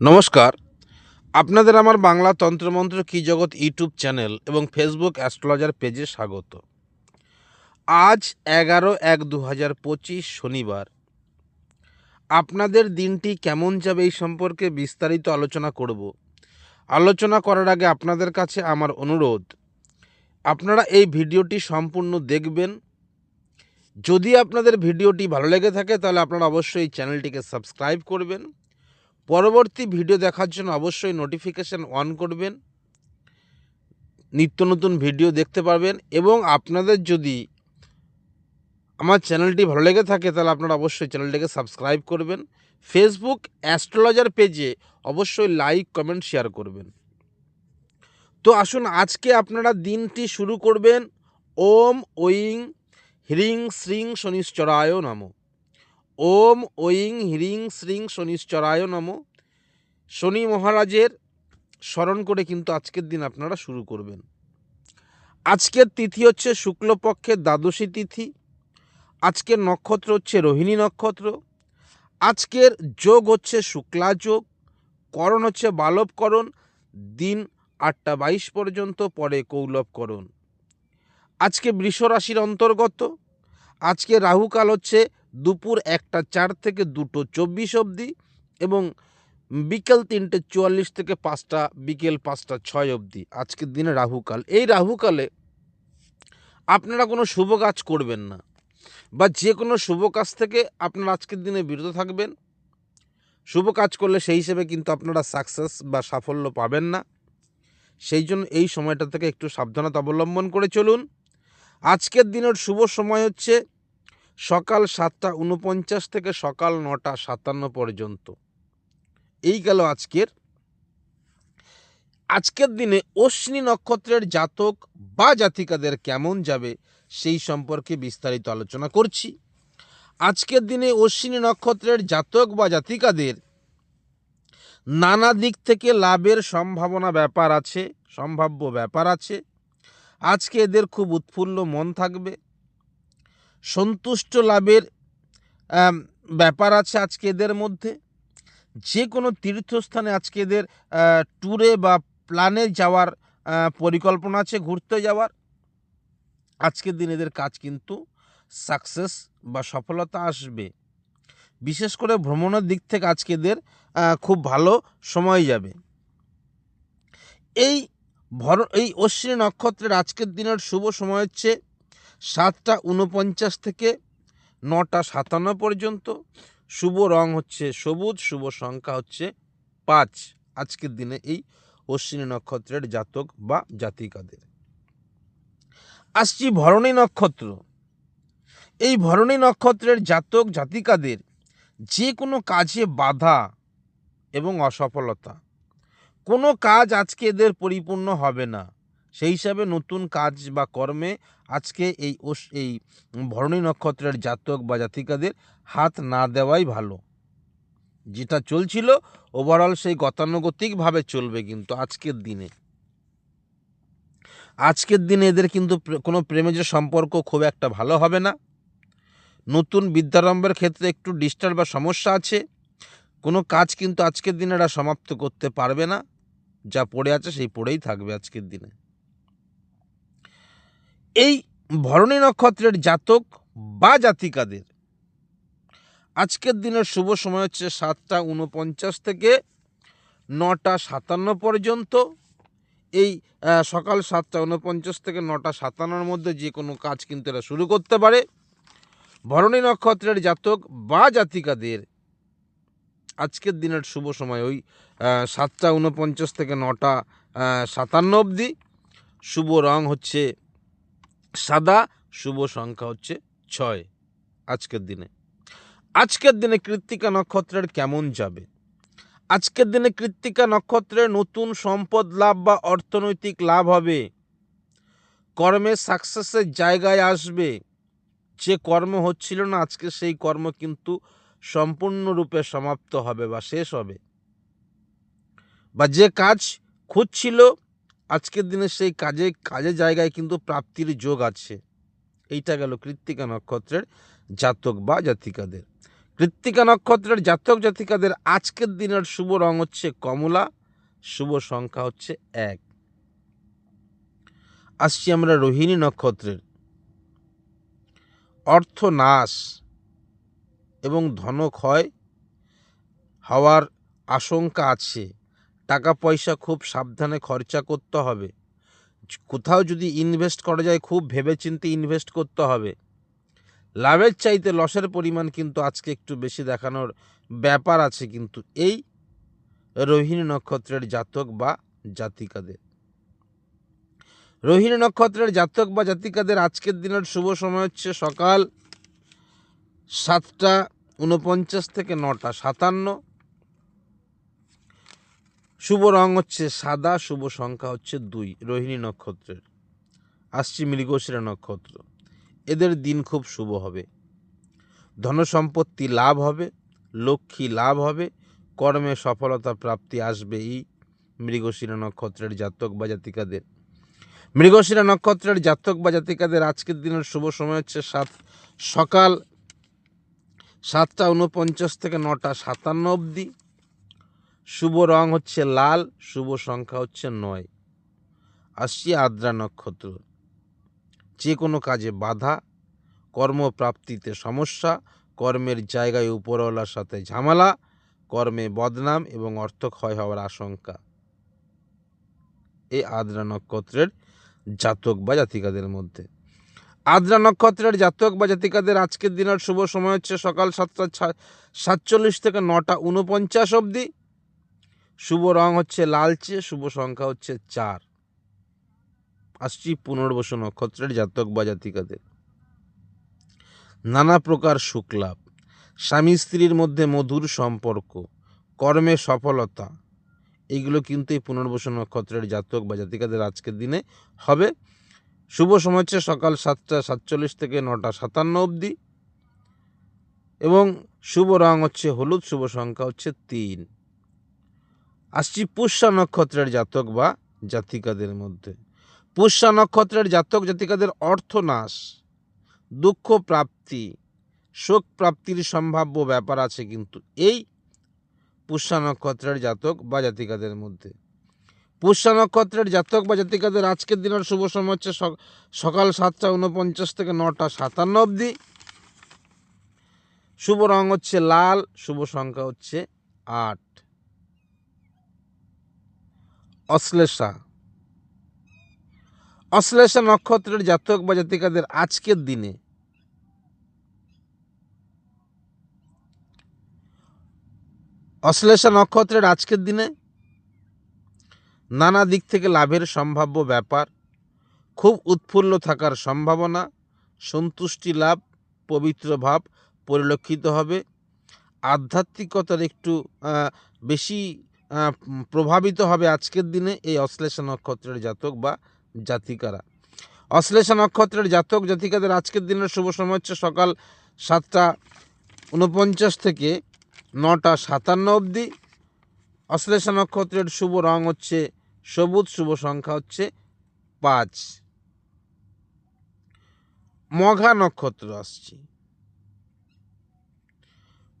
নমস্কার। আপনাদের আমার বাংলা তন্ত্রমন্ত্র কি জগৎ ইউটিউব চ্যানেল এবং ফেসবুক অ্যাস্ট্রোলজার পেজে স্বাগত। আজ এগারো এক দু হাজার পঁচিশ শনিবার। আপনাদের দিনটি কেমন যাবে এই সম্পর্কে বিস্তারিত আলোচনা করব। আলোচনা করার আগে আপনাদের কাছে আমার অনুরোধ, আপনারা এই ভিডিওটি সম্পূর্ণ দেখবেন। যদি আপনাদের ভিডিওটি ভালো লেগে থাকে তাহলে আপনারা অবশ্যই চ্যানেলটিকে সাবস্ক্রাইব করবেন। পরবর্তী ভিডিও দেখার জন্য অবশ্যই নোটিফিকেশান অন করবেন। নিত্য নতুন ভিডিও দেখতে পারবেন এবং আপনাদের যদি আমার চ্যানেলটি ভালো লেগে থাকে তাহলে আপনারা অবশ্যই চ্যানেলটিকে সাবস্ক্রাইব করবেন। ফেসবুক অ্যাস্ট্রোলজার পেজে অবশ্যই লাইক কমেন্ট শেয়ার করবেন। তো আসুন আজকে আপনারা দিনটি শুরু করবেন। ওম, ওইং, হ্রিং, শ্রিং শনিশ্চরায় নমঃ। ওম ওইং হ্রিং শ্রিং শনিশ্চরায় নম। শনি মহারাজের স্মরণ করে কিন্তু আজকের দিন আপনারা শুরু করবেন। আজকের তিথি হচ্ছে শুক্লপক্ষের দ্বাদশী তিথি। আজকের নক্ষত্র হচ্ছে রোহিণী নক্ষত্র। আজকের যোগ হচ্ছে শুক্লা যোগ। করণ হচ্ছে বালবকরণ। দিন আটটা বাইশ পর্যন্ত পরে কৌলভকরণ আজকে বৃষ রাশির অন্তর্গত। আজকে রাহুকাল হচ্ছে দুপুর একটা চার থেকে দুটো চব্বিশ অবধি এবং বিকেল তিনটে চুয়াল্লিশ থেকে পাঁচটা, বিকেল পাঁচটা ছয় অবধি। আজকের দিনে রাহুকাল। এই রাহুকালে আপনারা কোনো শুভ কাজ করবেন না বা যে কোনো শুভ কাজ থেকে আপনারা আজকের দিনে বিরত থাকবেন। শুভ কাজ করলে সেই হিসেবে কিন্তু আপনারা সাকসেস বা সাফল্য পাবেন না। সেই জন্য এই সময়টা থেকে একটু সাবধানতা অবলম্বন করে চলুন। আজকের দিনের শুভ সময় হচ্ছে সকাল সাতটা উনপঞ্চাশ থেকে সকাল নটা সাতান্ন পর্যন্ত। এই গেল আজকের। আজকের দিনে অশ্বিনী নক্ষত্রের জাতক বা জাতিকাদের কেমন যাবে সেই সম্পর্কে বিস্তারিত আলোচনা করছি। আজকের দিনে অশ্বিনী নক্ষত্রের জাতক বা জাতিকাদের নানা দিক থেকে লাভের সম্ভাবনা ব্যাপার আছে, সম্ভাব্য ব্যাপার আছে। আজকে এদের খুব উৎফুল্ল মন থাকবে। সন্তুষ্ট লাভের ব্যাপার আছে আজকে এদের মধ্যে। যে কোনো তীর্থস্থানে আজকে এদের ট্যুরে বা প্ল্যানে যাওয়ার পরিকল্পনা আছে ঘুরতে যাওয়ার। আজকের দিন এদের কাজ কিন্তু সাকসেস বা সফলতা আসবে। বিশেষ করে ভ্রমণের দিক থেকে আজকে এদের খুব ভালো সময় যাবে। এই ভর, এই অশ্বিনী নক্ষত্রের আজকের দিনের শুভ সময় হচ্ছে সাতটা উনপঞ্চাশ থেকে নটা সাতান্ন পর্যন্ত। শুভ রং হচ্ছে সবুজ, শুভ সংখ্যা হচ্ছে পাঁচ। আজকের দিনে এই অশ্বিনী নক্ষত্রের জাতক বা জাতিকাদের। আসছি ভরণী নক্ষত্র। এই ভরণী নক্ষত্রের জাতক, জাতিকাদের যে কোনো কাজে বাধা এবং অসফলতা। কোনো কাজ আজকে এদের পরিপূর্ণ হবে না। সেই হিসাবে নতুন কাজ বা কর্মে আজকে এই এই ভরণী নক্ষত্রের জাতক বা জাতিকাদের হাত না দেওয়াই ভালো। যেটা চলছিল ওভারঅল সেই গতানুগতিকভাবে চলবে কিন্তু আজকের দিনে। আজকের দিনে এদের কিন্তু কোনো প্রেমেজ সম্পর্ক খুব একটা ভালো হবে না। নতুন বিদ্যারম্ভের ক্ষেত্রে একটু ডিস্টার্ব বা সমস্যা আছে। কোনো কাজ কিন্তু আজকের দিনে এরা সমাপ্ত করতে পারবে না। যা পড়ে আছে সেই পড়েই থাকবে আজকের দিনে। এই ভরণী নক্ষত্রের জাতক বা জাতিকাদের। আজকের দিনের শুভ সময় হচ্ছে সাতটা উনপঞ্চাশ থেকে নটা সাতান্ন পর্যন্ত। এই সকাল সাতটা উনপঞ্চাশ থেকে নটা সাতান্নর মধ্যে যে কোনো কাজ কিন্তু এরা শুরু করতে পারে। ভরণী নক্ষত্রের জাতক বা জাতিকাদের আজকের দিনের শুভ সময় ওই সাতটা উনপঞ্চাশ থেকে নটা সাতান্ন অবধি। শুভ রং হচ্ছে সাদা শুভ সংখ্যা হচ্ছে ছয় আজকের দিনে। আজকের দিনে কৃত্তিকা নক্ষত্রের কেমন যাবে? আজকের দিনে কৃত্তিকা নক্ষত্রের নতুন সম্পদ লাভ বা অর্থনৈতিক লাভ হবে। কর্মে সাকসেসের জায়গায় আসবে। যে কর্ম হচ্ছিল না, আজকে সেই কর্ম কিন্তু সম্পূর্ণরূপে সমাপ্ত হবে বা শেষ হবে। বা যে কাজ খুঁজছিল আজকের দিনে সেই কাজে, কাজের জায়গায় কিন্তু প্রাপ্তির যোগ আছে। এইটা গেল কৃত্তিকা নক্ষত্রের জাতক বা জাতিকাদের। কৃত্তিকা নক্ষত্রের জাতক, জাতিকাদের আজকের দিনের শুভ রং হচ্ছে কমলা, শুভ সংখ্যা হচ্ছে এক। আসছি আমরা রোহিণী নক্ষত্রের। অর্থ নাশ এবং ধনক্ষয় হওয়ার আশঙ্কা আছে। টাকা পয়সা খুব সাবধানে খরচা করতে হবে। কোথাও যদি ইনভেস্ট করা যায়, খুব ভেবেচিন্তে ইনভেস্ট করতে হবে। লাভের চাইতে লসের পরিমাণ কিন্তু আজকে একটু বেশি দেখানোর ব্যাপার আছে কিন্তু এই রোহিণী নক্ষত্রের জাতক বা জাতিকাদের। রোহিণী নক্ষত্রের জাতক বা জাতিকাদের আজকের দিনের শুভ সময় হচ্ছে সকাল সাতটা উনপঞ্চাশ থেকে নটা, সাতান্ন। শুভ রং হচ্ছে সাদা, শুভ সংখ্যা হচ্ছে দুই, রোহিণী নক্ষত্রের। আসছি মৃগশিরা নক্ষত্র। এদের দিন খুব শুভ হবে। ধনসম্পত্তি লাভ হবে, লক্ষ্মী লাভ হবে, কর্মে সফলতা প্রাপ্তি আসবে এই মৃগশিরা নক্ষত্রের জাতক বা জাতিকাদের। মৃগশিরা নক্ষত্রের জাতক বা জাতিকাদের আজকের দিনের শুভ সময় হচ্ছে সাত, সকাল সাতটা উনপঞ্চাশ থেকে নটা সাতান্ন অবধি। শুভ রং হচ্ছে লাল, শুভ সংখ্যা হচ্ছে নয়। আসছি আদ্রা নক্ষত্র। যে কোনো কাজে বাধা, কর্মপ্রাপ্তিতে সমস্যা, কর্মের জায়গায় উপরওয়ালার সাথে ঝামেলা, কর্মে বদনাম এবং অর্থক্ষয় হওয়ার আশঙ্কা। এই আদ্রা নক্ষত্রের জাতক বা জাতিকাদের মধ্যে। আদ্রা নক্ষত্রের জাতক বা জাতিকাদের আজকের দিনের শুভ সময় হচ্ছে সকাল সাতটা সাতচল্লিশ থেকে নটা উনপঞ্চাশ অবধি। শুভ রং হচ্ছে লালচে, শুভ সংখ্যা হচ্ছে চার। আসছি পুনর্বসু নক্ষত্রের জাতক বা জাতিকাদের। নানা প্রকার সুখলাভ স্বামী স্ত্রীর মধ্যে মধুর সম্পর্ক, কর্মে সফলতা। এইগুলো কিন্তু এই পুনর্বসু নক্ষত্রের জাতক বা জাতিকাদের আজকের দিনে হবে। শুভ সময় হচ্ছে সকাল সাতটা সাতচল্লিশ থেকে নটা সাতান্ন অবধি। এবং শুভ রং হচ্ছে হলুদ, শুভ সংখ্যা হচ্ছে তিন। আসছি পুষ্যা নক্ষত্রের জাতক বা জাতিকাদের মধ্যে। পুষ্যা নক্ষত্রের জাতক জাতিকাদের অর্থনাশ, দুঃখ প্রাপ্তি শোক প্রাপ্তির সম্ভাব্য ব্যাপার আছে কিন্তু এই পুষ্যা নক্ষত্রের জাতক বা জাতিকাদের মধ্যে। পুষ্যা নক্ষত্রের জাতক বা জাতিকাদের আজকের দিনের শুভ সময় হচ্ছে সকাল সাতটা উনপঞ্চাশ থেকে নটা সাতান্ন অবধি। শুভ রং হচ্ছে লাল, শুভ সংখ্যা হচ্ছে আট। অশ্লেষা। অশ্লেষা নক্ষত্রের জাতক বা জাতিকাদের আজকের দিনে অশ্লেষা নক্ষত্রের আজকের দিনে নানা দিক থেকে লাভের সম্ভাব্য ব্যাপার, খুব উৎফুল্ল থাকার সম্ভাবনা, সন্তুষ্টি লাভ, পবিত্র ভাব পরিলক্ষিত হবে। আধ্যাত্মিকতার একটু বেশি প্রভাবিত হবে আজকের দিনে এই অশ্লেষা নক্ষত্রের জাতক বা জাতিকারা। অশ্লেষা নক্ষত্রের জাতক জাতিকাদের আজকের দিনের শুভ সময় হচ্ছে সকাল সাতটা উনপঞ্চাশ থেকে নটা সাতান্ন অবধি। অশ্লেষা নক্ষত্রের শুভ রং হচ্ছে সবুজ, শুভ সংখ্যা হচ্ছে পাঁচ। মঘা নক্ষত্র আসছি।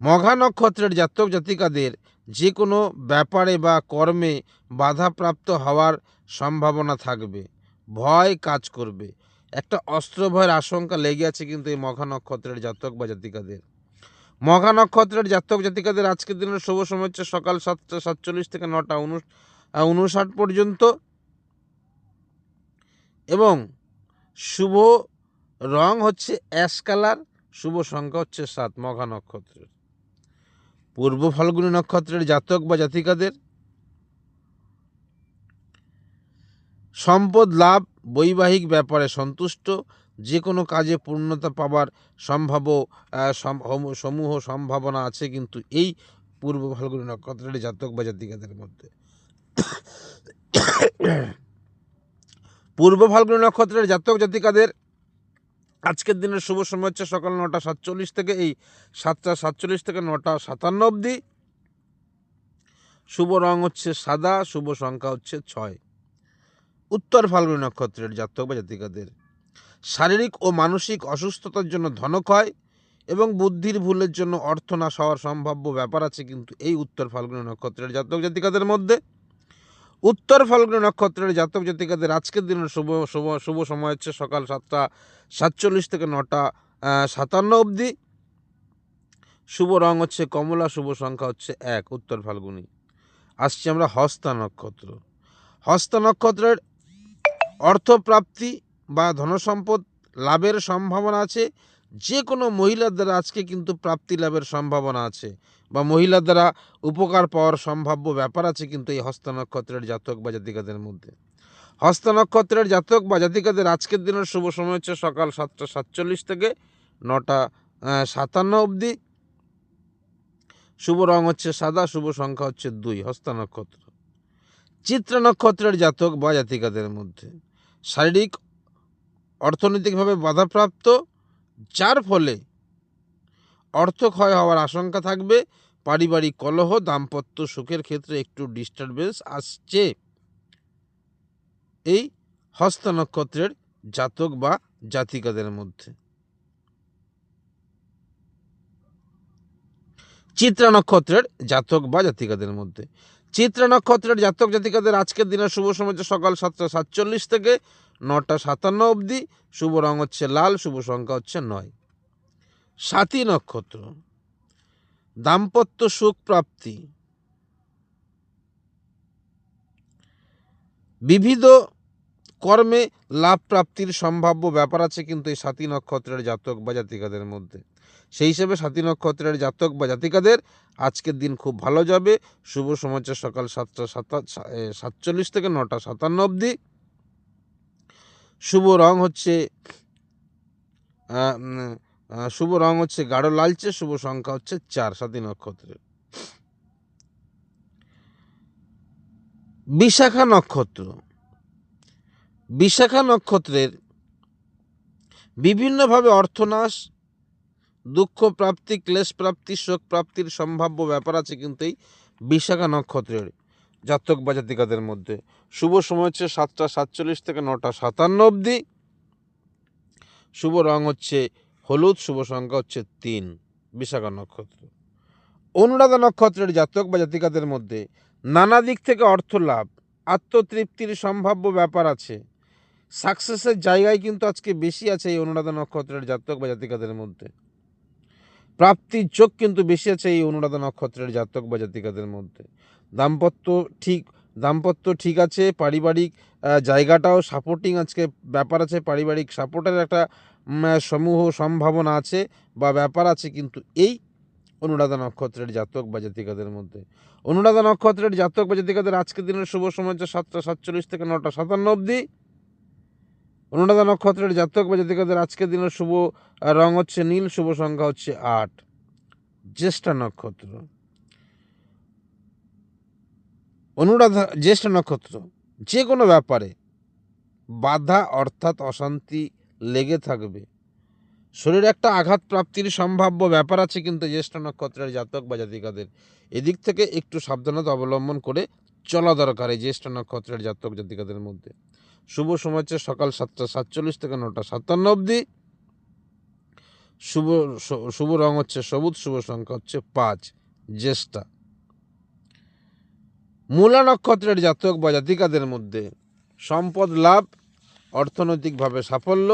মঘা নক্ষত্রের জাতক জাতিকাদের যে কোনো ব্যাপারে বা কর্মে বাধাপ্রাপ্ত হওয়ার সম্ভাবনা থাকবে। ভয় কাজ করবে। একটা অস্ত্র ভয়ের আশঙ্কা লেগে আছে কিন্তু এই মঘা নক্ষত্রের জাতক বা জাতিকাদের। মঘা নক্ষত্রের জাতক জাতিকাদের আজকের দিনের শুভ সময় হচ্ছে সকাল সাতটা সাতচল্লিশ থেকে নটা উনু উনষাট পর্যন্ত। এবং শুভ রং হচ্ছে অ্যাশ কালার, শুভ সংখ্যা হচ্ছে সাত মঘা নক্ষত্রের। পূর্ব ফাল্গুনী নক্ষত্রের জাতক বা জাতিকাদের সম্পদ লাভ বৈবাহিক ব্যাপারে সন্তুষ্ট, যে কোনো কাজে পূর্ণতা পাবার সম্ভাব্য সম- সমূহ সম্ভাবনা আছে কিন্তু এই পূর্ব ফাল্গুনী নক্ষত্রের জাতক বা জাতিকাদের মধ্যে। পূর্ব ফাল্গুনী নক্ষত্রের জাতক জাতিকাদের আজকের দিনের শুভ সময় হচ্ছে সকাল নটা সাতচল্লিশ থেকে, এই সাতটা সাতচল্লিশ থেকে নটা সাতান্ন অবধি। শুভ রং হচ্ছে সাদা, শুভ সংখ্যা হচ্ছে ছয়। উত্তর ফাল্গুনী নক্ষত্রের জাতক বা জাতিকাদের। শারীরিক ও মানসিক অসুস্থতার জন্য ধনক্ষয় এবং বুদ্ধির ভুলের জন্য অর্থ নাশ হওয়ার সম্ভাব্য ব্যাপার আছে কিন্তু এই উত্তর ফাল্গুনী নক্ষত্রের জাতক জাতিকাদের মধ্যে। উত্তর ফাল্গুনী নক্ষত্রের জাতক জাতিকাদের আজকের দিনের শুভ শুভ শুভ সময় হচ্ছে সকাল সাতটা সাতচল্লিশ থেকে নটা সাতান্ন অবধি। শুভ রং হচ্ছে কমলা, শুভ সংখ্যা হচ্ছে এক, উত্তর ফাল্গুনী। আসছি আমরা হস্তা নক্ষত্র। হস্তা নক্ষত্রের অর্থপ্রাপ্তি বা ধনসম্পদ লাভের সম্ভাবনা আছে। যে কোনো মহিলার দ্বারা আজকে কিন্তু প্রাপ্তি লাভের সম্ভাবনা আছে বা মহিলার দ্বারা উপকার পাওয়ার সম্ভাব্য ব্যাপার আছে কিন্তু এই হস্ত নক্ষত্রের জাতক বা জাতিকাদের মধ্যে। হস্ত নক্ষত্রের জাতক বা জাতিকাদের আজকের দিনের শুভ সময় হচ্ছে সকাল সাতটা সাতচল্লিশ থেকে নটা সাতান্ন অবধি। শুভ রং হচ্ছে সাদা, শুভ সংখ্যা হচ্ছে দুই, হস্ত নক্ষত্র। চিত্র নক্ষত্রের জাতক বা জাতিকাদের মধ্যে শারীরিক, অর্থনৈতিকভাবে বাধাপ্রাপ্ত যার ফলে অর্থ ক্ষয় হওয়ার আশঙ্কা থাকবে। পারিবারিক কলহ, দাম্পত্য সুখের ক্ষেত্রে একটু ডিস্টারবেন্স আসছে। এই হস্ত নক্ষত্রের জাতক বা জাতিকাদের মধ্যে। চিত্রা নক্ষত্রের জাতক বা জাতিকাদের মধ্যে। চিত্রা নক্ষত্রের জাতক জাতিকাদের আজকের দিনের শুভ সময় সকাল সাতটা সাতচল্লিশ থেকে নটা সাতান্ন অবধি শুভ রং হচ্ছে লাল, শুভ সংখ্যা হচ্ছে নয়। সাতী নক্ষত্র, দাম্পত্য সুখ প্রাপ্তি। বিবিধ কর্মে লাভ প্রাপ্তির সম্ভাব্য ব্যাপার আছে কিন্তু এই সাতী নক্ষত্রের জাতক বা জাতিকাদের মধ্যে। সেই হিসেবে সাতী নক্ষত্রের জাতক বা জাতিকাদের আজকের দিন খুব ভালো যাবে। শুভ সময় হচ্ছে সকাল সাতটা সাতা সাতচল্লিশ থেকে নটা সাতান্ন অবধি। শুভ রং হচ্ছে শুভ রং হচ্ছে গাঢ় লালচে, শুভ সংখ্যা হচ্ছে চার, সাতী নক্ষত্রের বিশাখা নক্ষত্র। বিশাখা নক্ষত্রের বিভিন্নভাবে অর্থনাশ, দুঃখ প্রাপ্তি, ক্লেশ প্রাপ্তি, শোক প্রাপ্তির সম্ভাব্য ব্যাপার আছে কিন্তু এই বিশাখা নক্ষত্রের। জাতক বা জাতিকাদের মধ্যে। শুভ সময় হচ্ছে সাতটা সাতচল্লিশ থেকে নটা সাতান্ন অবধি। শুভ রং হচ্ছে হলুদ, শুভ সংখ্যা হচ্ছে তিন, বিশাখা নক্ষত্র। অনুরাধা নক্ষত্রের জাতক বা জাতিকাদের মধ্যে নানা দিক থেকে অর্থ লাভ, আত্মতৃপ্তির সম্ভাব্য ব্যাপার আছে। সাকসেসের জায়গায় কিন্তু আজকে বেশি আছে এই অনুরাধা নক্ষত্রের জাতক বা জাতিকাদের মধ্যে। প্রাপ্তির যোগ কিন্তু বেশি আছে এই অনুরাধা নক্ষত্রের জাতক বা জাতিকাদের মধ্যে। দাম্পত্য ঠিক দাম্পত্য ঠিক আছে, পারিবারিক জায়গাটাও সাপোর্টিং আজকে ব্যাপার আছে, পারিবারিক সাপোর্টের একটা সমূহ সম্ভাবনা আছে বা ব্যাপার আছে কিন্তু এই অনুরাধা নক্ষত্রের জাতক বা জাতিকাদের মধ্যে। অনুরাধা নক্ষত্রের জাতক বা জাতিকাদের আজকের দিনের শুভ সময় হচ্ছে সাতটা সাতচল্লিশ থেকে নটা সাতান্ন অবধি। অনুরাধা নক্ষত্রের জাতক বা জাতিকাদের আজকের দিনের শুভ রং হচ্ছে নীল, শুভ সংখ্যা হচ্ছে আট। জ্যেষ্ঠা নক্ষত্র। অনুরাধা, জ্যেষ্ঠ নক্ষত্র যে কোনো ব্যাপারে বাধা অর্থাৎ অশান্তি লেগে থাকবে। শরীরে একটা আঘাত প্রাপ্তির সম্ভাব্য ব্যাপার আছে কিন্তু জ্যেষ্ঠ নক্ষত্রের জাতক বা জাতিকাদের। এদিক থেকে একটু সাবধানতা অবলম্বন করে চলা দরকার এই জ্যেষ্ঠ নক্ষত্রের জাতক জাতিকাদের মধ্যে। শুভ সময় হচ্ছে সকাল সাতটা সাতচল্লিশ থেকে নটা সাতান্ন অবধি। শুভ শুভ রং হচ্ছে সবুজ, শুভ সংখ্যা হচ্ছে পাঁচ, জ্যেষ্ঠা। মূলা নক্ষত্রের জাতক বা জাতিকাদের মধ্যে সম্পদ লাভ, অর্থনৈতিকভাবে সাফল্য,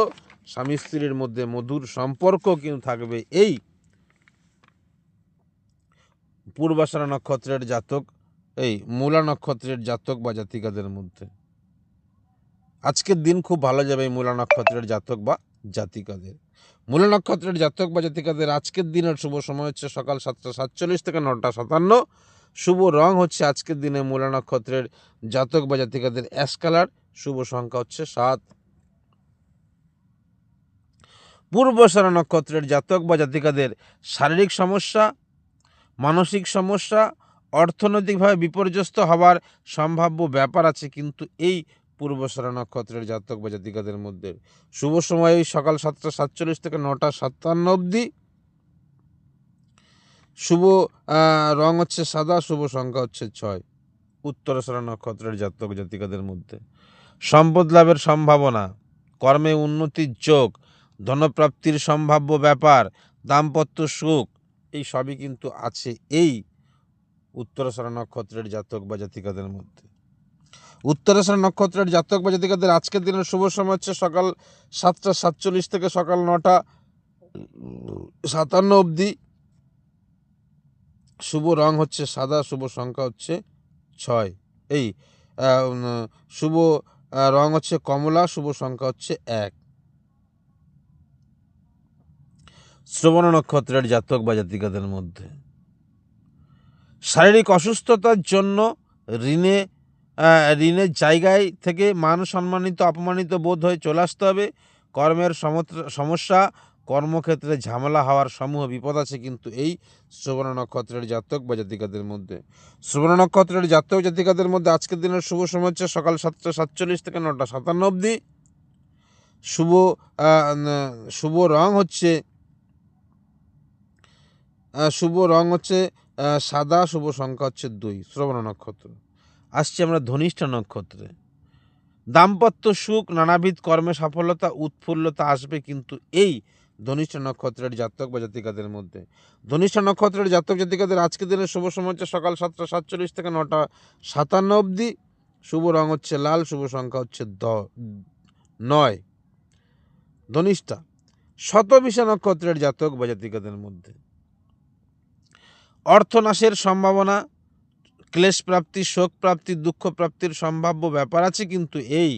স্বামী স্ত্রীর মধ্যে মধুর সম্পর্ক কিন্তু থাকবে এই পূর্বাশারা নক্ষত্রের জাতক, এই মূলা নক্ষত্রের জাতক বা জাতিকাদের মধ্যে। আজকের দিন খুব ভালো যাবে এই মূলা নক্ষত্রের জাতক বা জাতিকাদের। মূলা নক্ষত্রের জাতক বা জাতিকাদের আজকের দিনের শুভ সময় হচ্ছে সকাল সাতটা সাতচল্লিশ থেকে নটা সাতান্ন। শুভ রং হচ্ছে আজকের দিনে মূলা নক্ষত্রের জাতক বা জাতিকাদের অ্যাশ কালার শুভ সংখ্যা হচ্ছে সাত। পূর্বসারা নক্ষত্রের জাতক বা জাতিকাদের শারীরিক সমস্যা, মানসিক সমস্যা, অর্থনৈতিকভাবে বিপর্যস্ত হওয়ার সম্ভাব্য ব্যাপার আছে কিন্তু এই পূর্বসারা নক্ষত্রের জাতক বা জাতিকাদের মধ্যে। শুভ সময় সকাল সাতটা সাতচল্লিশ থেকে নটা সাতান্ন অবধি। শুভ রং হচ্ছে সাদা, শুভ সংখ্যা হচ্ছে ছয়। উত্তরসারা নক্ষত্রের জাতক জাতিকাদের মধ্যে। সম্পদ লাভের সম্ভাবনা, কর্মে উন্নতির যোগ, ধনপ্রাপ্তির সম্ভাব্য ব্যাপার, দাম্পত্য সুখ, এই সবই কিন্তু আছে এই উত্তরাষাঢ় নক্ষত্রের জাতক বা জাতিকাদের মধ্যে। উত্তরাষাঢ় নক্ষত্রের জাতক বা জাতিকাদের আজকের দিনের শুভ সময় হচ্ছে সকাল সাতটা সাতচল্লিশ থেকে সকাল নটা সাতান্ন অবধি। শুভ রং হচ্ছে সাদা, শুভ সংখ্যা হচ্ছে ছয়। এই শুভ রং হচ্ছে কমলা, শুভ সংখ্যা হচ্ছে এক। শ্রবণ নক্ষত্রের জাতক বা জাতিকাদের মধ্যে। শারীরিক অসুস্থতার জন্য ঋণে ঋণের জায়গায় থেকে মান সম্মানিত, অপমানিত বোধ হয়ে চলে আসতে হবে। কর্মের সমস্যা কর্মক্ষেত্রে ঝামেলা হওয়ার সমূহ বিপদ আছে, কিন্তু এই শ্রবণ নক্ষত্রের জাতক বা জাতিকাদের মধ্যে। শ্রবণ নক্ষত্রের জাতক, জাতিকাদের মধ্যে আজকের দিনের শুভ সময় হচ্ছে সকাল সাতটা সাতচল্লিশ থেকে নটা সাতান্ন অবধি। শুভ শুভ রং হচ্ছে শুভ রং হচ্ছে সাদা, শুভ সংখ্যা হচ্ছে দুই, শ্রবণ নক্ষত্র। আসছি আমরা ধনিষ্ঠ নক্ষত্রে। দাম্পত্য সুখ, নানাবিধ কর্মে সফলতা উৎফুল্লতা আসবে, কিন্তু এই ধনিষ্ঠা নক্ষত্রের জাতক বা জাতিকাদের মধ্যে। ধনিষ্ঠ নক্ষত্রের জাতক জাতিকাদের আজকের দিনের শুভ সময় হচ্ছে সকাল সাতটা সাতচল্লিশ থেকে নটা সাতান্ন অবধি। শুভ রং হচ্ছে লাল, শুভ সংখ্যা হচ্ছে দ, নয়। ধনিষ্ঠা শতবিশা নক্ষত্রের জাতক বা জাতিকাদের মধ্যে। অর্থনাশের সম্ভাবনা, ক্লেশ প্রাপ্তি, শোক প্রাপ্তি, দুঃখ প্রাপ্তির সম্ভাব্য ব্যাপার আছে, কিন্তু এই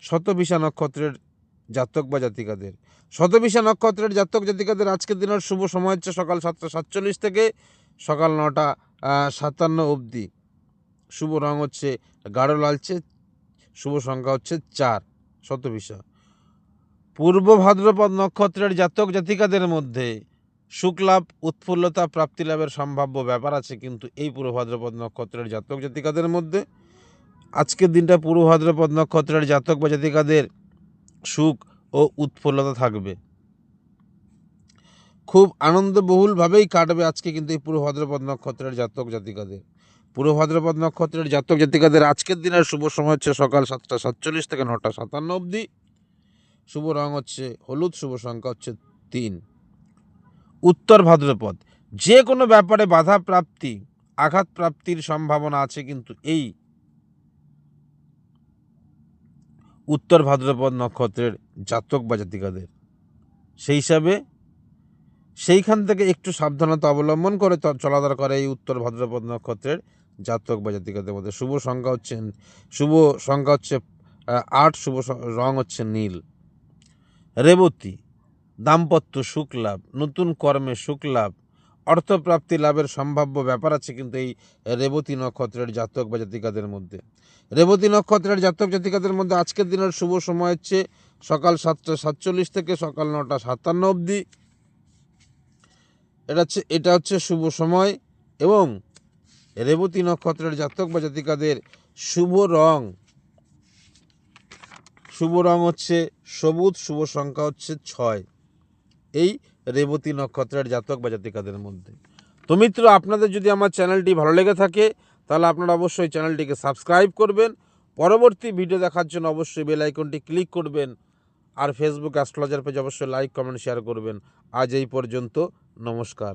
শতবিশা নক্ষত্রের জাতক বা জাতিকাদের। শতবিশা নক্ষত্রের জাতক জাতিকাদের আজকের দিনের শুভ সময় হচ্ছে সকাল সাতটা সাতচল্লিশ থেকে সকাল নটা সাতান্ন অবধি। শুভ রং হচ্ছে গাঢ় লালচে, শুভ সংখ্যা হচ্ছে চার শতবিশা। পূর্ব ভাদ্রপদ নক্ষত্রের জাতক জাতিকাদের মধ্যে সুখলাভ, উৎফুল্লতা প্রাপ্তি লাভের সম্ভাব্য ব্যাপার আছে কিন্তু এই পূর্ব ভাদ্রপদ নক্ষত্রের জাতক জাতিকাদের মধ্যে। আজকের দিনটা পূর্ব ভাদ্রপদ নক্ষত্রের জাতক বা জাতিকাদের সুখ ও উৎফুল্লতা থাকবে। খুব আনন্দবহুলভাবেই কাটবে আজকে কিন্তু এই পূর্ব ভাদ্রপদ নক্ষত্রের জাতক জাতিকাদের। পূর্ব ভাদ্রপদ নক্ষত্রের জাতক জাতিকাদের আজকের দিনের শুভ সময় হচ্ছে সকাল সাতটা সাতচল্লিশ থেকে নটা সাতান্ন অবধি। শুভ রং হচ্ছে হলুদ, শুভ সংখ্যা হচ্ছে তিন। উত্তর ভাদ্রপদ, যে কোনো ব্যাপারে বাধা প্রাপ্তি আঘাত প্রাপ্তির সম্ভাবনা আছে কিন্তু এই উত্তর ভাদ্রপদ নক্ষত্রের জাতক বা জাতিকাদের। সেই হিসাবে সেইখান থেকে একটু সাবধানতা অবলম্বন করে চ- চলাধরা করে এই উত্তর ভাদ্রপদ নক্ষত্রের জাতক বা জাতিকাদের মধ্যে। শুভ সংখ্যা হচ্ছে শুভ সংখ্যা হচ্ছে আট শুভ রং হচ্ছে নীল। রেবতী, দাম্পত্য সুখ লাভ, নতুন কর্মে সুখ লাভ অর্থপ্রাপ্তি লাভের সম্ভাব্য ব্যাপার আছে কিন্তু এই রেবতী নক্ষত্রের জাতক বা জাতিকাদের মধ্যে। রেবতী নক্ষত্রের জাতক জাতিকাদের মধ্যে আজকের দিনের শুভ সময় হচ্ছে সকাল সাতটা সাতচল্লিশ থেকে সকাল নটা সাতান্ন অবধি। এটা হচ্ছে এটা হচ্ছে শুভ সময় এবং রেবতী নক্ষত্রের জাতক বা জাতিকাদের শুভ রং। শুভ রং হচ্ছে সবুজ, শুভ সংখ্যা হচ্ছে ছয়। এই রেবতী নক্ষত্রের জাতক বা জাতিকাদের মধ্যে। তো মিত্র, আপনাদের যদি আমার চ্যানেলটি ভালো লেগে থাকে, তাহলে আপনারা অবশ্যই চ্যানেলটিকে সাবস্ক্রাইব করবেন। পরবর্তী ভিডিও দেখার জন্য অবশ্যই বেল আইকনটি ক্লিক করবেন। আর ফেসবুক অ্যাস্ট্রোলজার পেজ অবশ্যই লাইক কমেন্ট শেয়ার করবেন। আজ এই পর্যন্ত, নমস্কার।